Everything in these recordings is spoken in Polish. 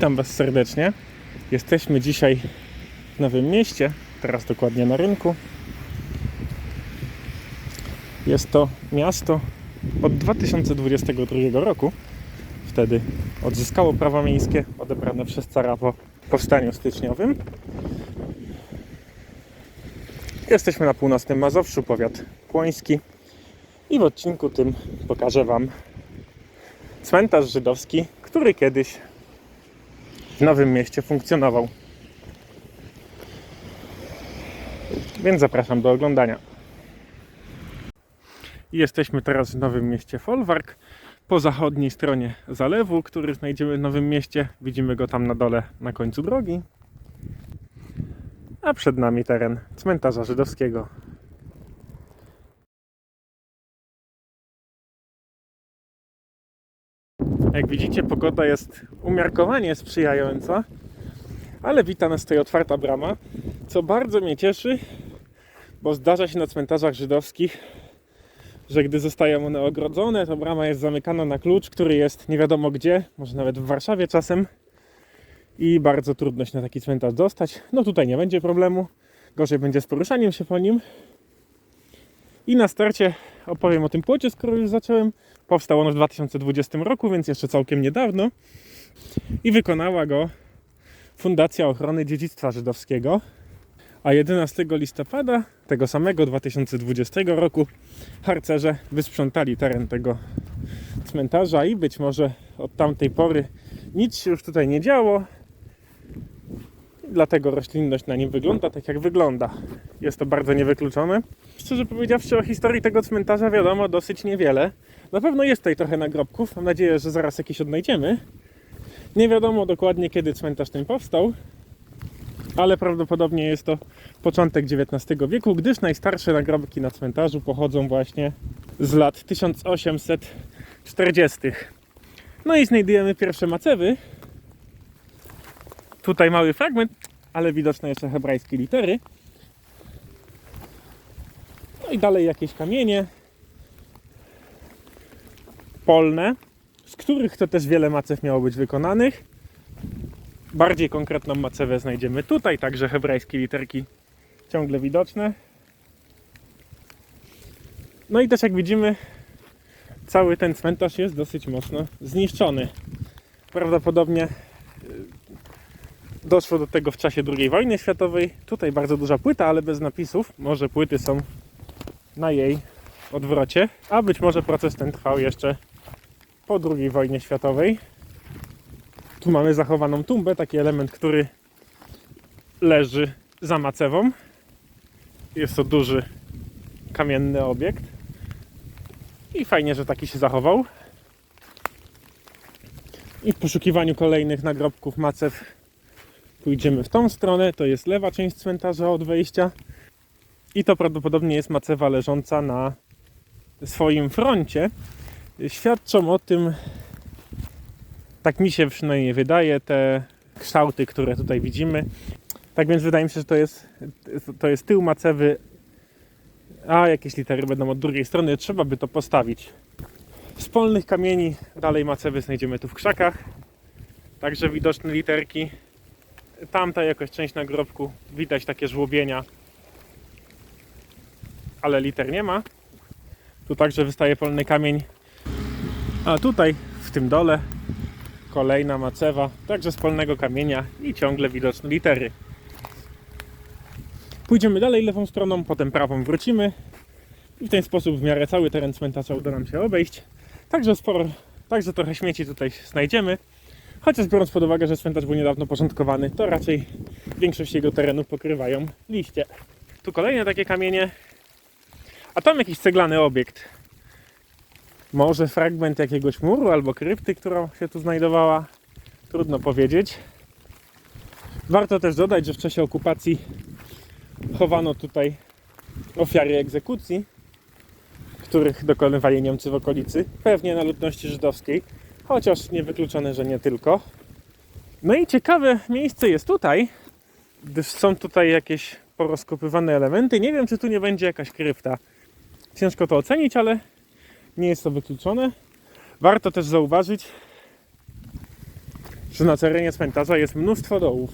Witam Was serdecznie. Jesteśmy dzisiaj w Nowym Mieście, teraz dokładnie na rynku. Jest to miasto od 2022 roku. Wtedy odzyskało prawa miejskie odebrane przez cara po powstaniu styczniowym. Jesteśmy na północnym Mazowszu, powiat płoński. I w odcinku tym pokażę Wam cmentarz żydowski, który kiedyś w Nowym Mieście funkcjonował. Więc zapraszam do oglądania. Jesteśmy teraz w Nowym Mieście Folwark, po zachodniej stronie zalewu, który znajdziemy w Nowym Mieście. Widzimy go tam na dole, na końcu drogi. A przed nami teren cmentarza żydowskiego. Jak widzicie, pogoda jest umiarkowanie sprzyjająca, ale wita nas tutaj otwarta brama, co bardzo mnie cieszy, bo zdarza się na cmentarzach żydowskich, że gdy zostają one ogrodzone, to brama jest zamykana na klucz, który jest nie wiadomo gdzie, może nawet w Warszawie czasem i bardzo trudno się na taki cmentarz dostać. No tutaj nie będzie problemu, gorzej będzie z poruszaniem się po nim. I na starcie opowiem o tym płocie, skoro już zacząłem. Powstał on w 2020 roku, więc jeszcze całkiem niedawno. I wykonała go Fundacja Ochrony Dziedzictwa Żydowskiego. A 11 listopada tego samego 2020 roku harcerze wysprzątali teren tego cmentarza i być może od tamtej pory nic się już tutaj nie działo. Dlatego roślinność na nim wygląda tak, jak wygląda. Jest to bardzo niewykluczone. Szczerze powiedziawszy, o historii tego cmentarza wiadomo dosyć niewiele. Na pewno jest tutaj trochę nagrobków. Mam nadzieję, że zaraz jakieś odnajdziemy. Nie wiadomo dokładnie, kiedy cmentarz ten powstał, ale prawdopodobnie jest to początek XIX wieku, gdyż najstarsze nagrobki na cmentarzu pochodzą właśnie z lat 1840. No i znajdujemy pierwsze macewy. Tutaj mały fragment, ale widoczne jeszcze hebrajskie litery. No i dalej jakieś kamienie polne, z których to też wiele macew miało być wykonanych. Bardziej konkretną macewę znajdziemy tutaj, także hebrajskie literki ciągle widoczne. No i też jak widzimy, cały ten cmentarz jest dosyć mocno zniszczony. Prawdopodobnie doszło do tego w czasie II wojny światowej. Tutaj bardzo duża płyta, ale bez napisów. Może płyty są na jej odwrocie, a być może proces ten trwał jeszcze po II wojnie światowej. Tu mamy zachowaną tumbę, taki element, który leży za macewą. Jest to duży kamienny obiekt. I fajnie, że taki się zachował. I w poszukiwaniu kolejnych nagrobków macew pójdziemy w tą stronę. To jest lewa część cmentarza od wejścia. I to prawdopodobnie jest macewa leżąca na swoim froncie. Świadczą o tym, tak mi się przynajmniej wydaje, te kształty, które tutaj widzimy. Tak więc wydaje mi się, że to jest, to jest tył macewy, a jakieś litery będą od drugiej strony. Trzeba by to postawić. Z kamieni dalej macewy znajdziemy tu w krzakach. Także widoczne literki. Tamta jakoś część nagrobku widać takie żłobienia, ale liter nie ma. Tu także wystaje polny kamień. A tutaj w tym dole kolejna macewa, także z polnego kamienia i ciągle widoczne litery. Pójdziemy dalej lewą stroną, potem prawą wrócimy i w ten sposób w miarę cały teren cmentarza uda nam się obejść. Także sporo, także trochę śmieci tutaj znajdziemy. Chociaż biorąc pod uwagę, że cmentarz był niedawno porządkowany, to raczej większość jego terenu pokrywają liście. Tu kolejne takie kamienie, a tam jakiś ceglany obiekt. Może fragment jakiegoś muru albo krypty, która się tu znajdowała. Trudno powiedzieć. Warto też dodać, że w czasie okupacji chowano tutaj ofiary egzekucji, których dokonywali Niemcy w okolicy, pewnie na ludności żydowskiej, chociaż niewykluczone, że nie tylko. No i ciekawe miejsce jest tutaj, gdyż są tutaj jakieś porozkopywane elementy. Nie wiem, czy tu nie będzie jakaś krypta. Ciężko to ocenić, ale nie jest to wykluczone. Warto też zauważyć, że na terenie cmentarza jest mnóstwo dołów.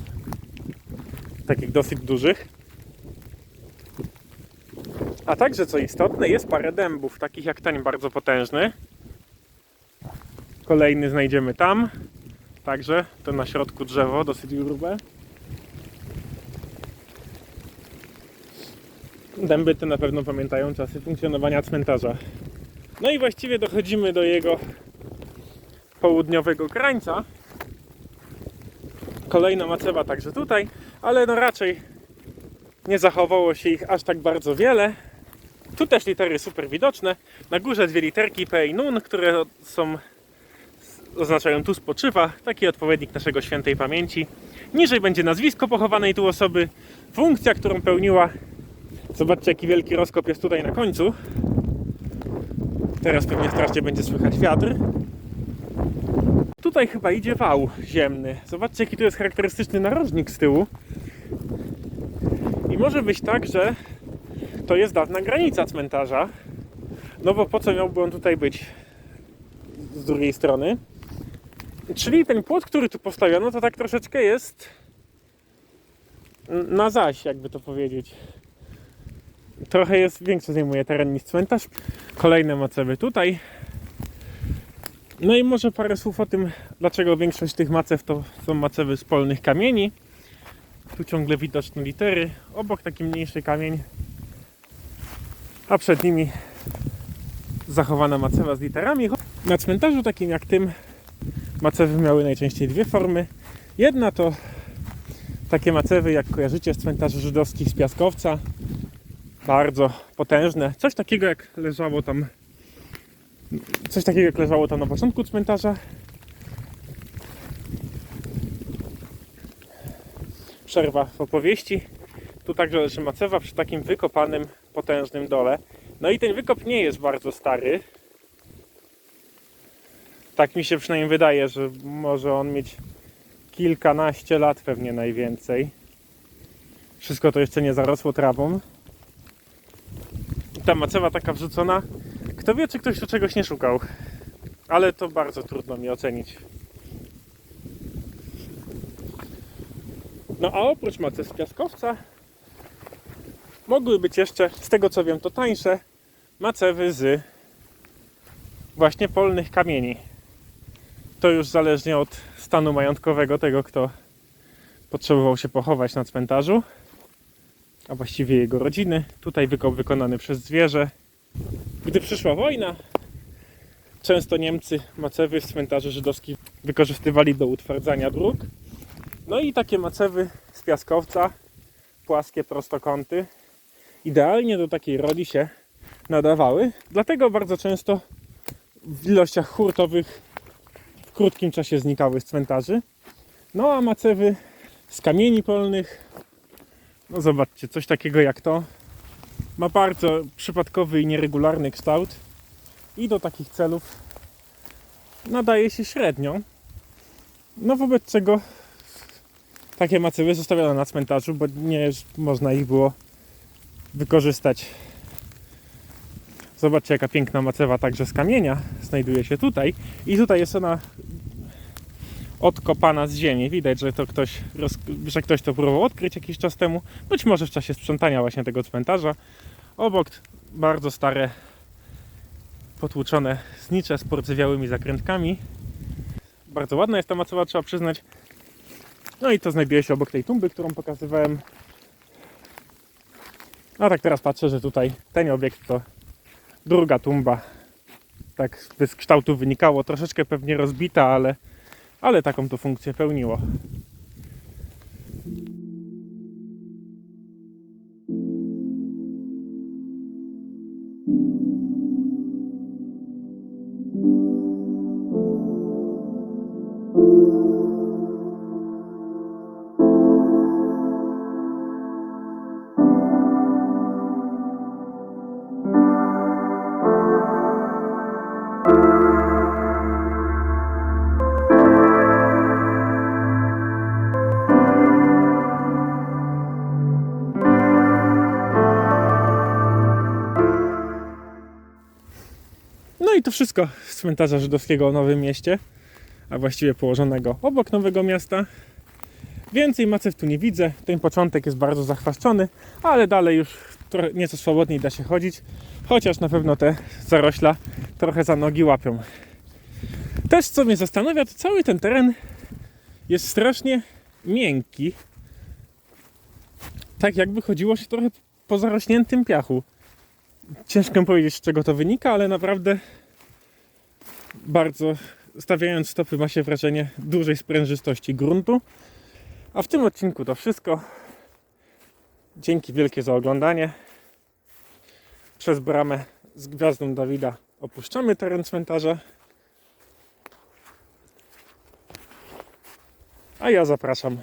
Takich dosyć dużych. A także, co istotne, jest parę dębów, takich jak ten bardzo potężny. Kolejny znajdziemy tam. Także to na środku drzewo, dosyć grube. Dęby te na pewno pamiętają czasy funkcjonowania cmentarza. No i właściwie dochodzimy do jego południowego krańca. Kolejna macewa także tutaj, ale no raczej nie zachowało się ich aż tak bardzo wiele. Tu też litery super widoczne. Na górze dwie literki P i Nun, które są oznaczają tu spoczywa, taki odpowiednik naszego świętej pamięci. Niżej będzie nazwisko pochowanej tu osoby, funkcja, którą pełniła. Zobaczcie, jaki wielki rozkop jest tutaj na końcu. Teraz pewnie strasznie będzie słychać wiatr. Tutaj chyba idzie wał ziemny. Zobaczcie, jaki tu jest charakterystyczny narożnik z tyłu. I może być tak, że to jest dawna granica cmentarza. No bo po co miałby on tutaj być z drugiej strony? Czyli ten płot, który tu postawiono, to tak troszeczkę jest na zaś, jakby to powiedzieć. Trochę jest większy zajmuje teren niż cmentarz. Kolejne macewy tutaj. No i może parę słów o tym, dlaczego większość tych macew to są macewy z polnych kamieni. Tu ciągle widoczne litery. Obok taki mniejszy kamień, a przed nimi zachowana macewa z literami. Na cmentarzu takim jak tym macewy miały najczęściej dwie formy. Jedna to takie macewy, jak kojarzycie z cmentarzy żydowskich z Piaskowca. Bardzo potężne. Coś takiego jak leżało tam coś takiego jak leżało tam na początku cmentarza. Przerwa w opowieści. Tu także leży macewa przy takim wykopanym, potężnym dole. No i ten wykop nie jest bardzo stary. Tak mi się przynajmniej wydaje, że może on mieć kilkanaście lat pewnie najwięcej. Wszystko to jeszcze nie zarosło trawą. Ta macewa taka wrzucona. Kto wie, czy ktoś tu czegoś nie szukał. Ale to bardzo trudno mi ocenić. No a oprócz macew z piaskowca mogły być jeszcze, z tego co wiem, to tańsze macewy z właśnie polnych kamieni. To już zależnie od stanu majątkowego tego, kto potrzebował się pochować na cmentarzu, a właściwie jego rodziny. Tutaj wykop wykonany przez zwierzę. Gdy przyszła wojna, często Niemcy macewy z cmentarzy żydowskich wykorzystywali do utwardzania dróg. No i takie macewy z piaskowca, płaskie prostokąty, idealnie do takiej roli się nadawały. Dlatego bardzo często w ilościach hurtowych krótkim czasie znikały z cmentarzy. No a macewy z kamieni polnych, no zobaczcie, coś takiego jak to, ma bardzo przypadkowy i nieregularny kształt i do takich celów nadaje się średnio. No wobec czego takie macewy zostawiono na cmentarzu, bo nie można ich było wykorzystać. Zobaczcie jaka piękna macewa także z kamienia znajduje się tutaj i tutaj jest ona odkopana z ziemi. Widać, że to ktoś, że ktoś to próbował odkryć jakiś czas temu, być może w czasie sprzątania właśnie tego cmentarza. Obok bardzo stare, potłuczone znicze z porcewiałymi zakrętkami. Bardzo ładna jest ta macowa, trzeba przyznać. No i to znajduje się obok tej tumby, którą pokazywałem. A tak teraz patrzę, że tutaj ten obiekt to druga tumba. Tak z kształtu wynikało, troszeczkę pewnie rozbita, ale, ale taką to funkcję pełniło. To wszystko z cmentarza żydowskiego o Nowym Mieście. a właściwie położonego obok Nowego Miasta. Więcej macew tu nie widzę. Ten początek jest bardzo zachwaszczony, ale dalej już nieco swobodniej da się chodzić. Chociaż na pewno te zarośla trochę za nogi łapią. Też co mnie zastanawia, to cały ten teren jest strasznie miękki. Tak jakby chodziło się trochę po zarośniętym piachu. Ciężko powiedzieć z czego to wynika, ale naprawdę bardzo stawiając stopy ma się wrażenie dużej sprężystości gruntu. A w tym odcinku to wszystko. Dzięki wielkie za oglądanie. Przez bramę z gwiazdą Dawida opuszczamy teren cmentarza. A ja zapraszam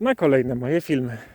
na kolejne moje filmy.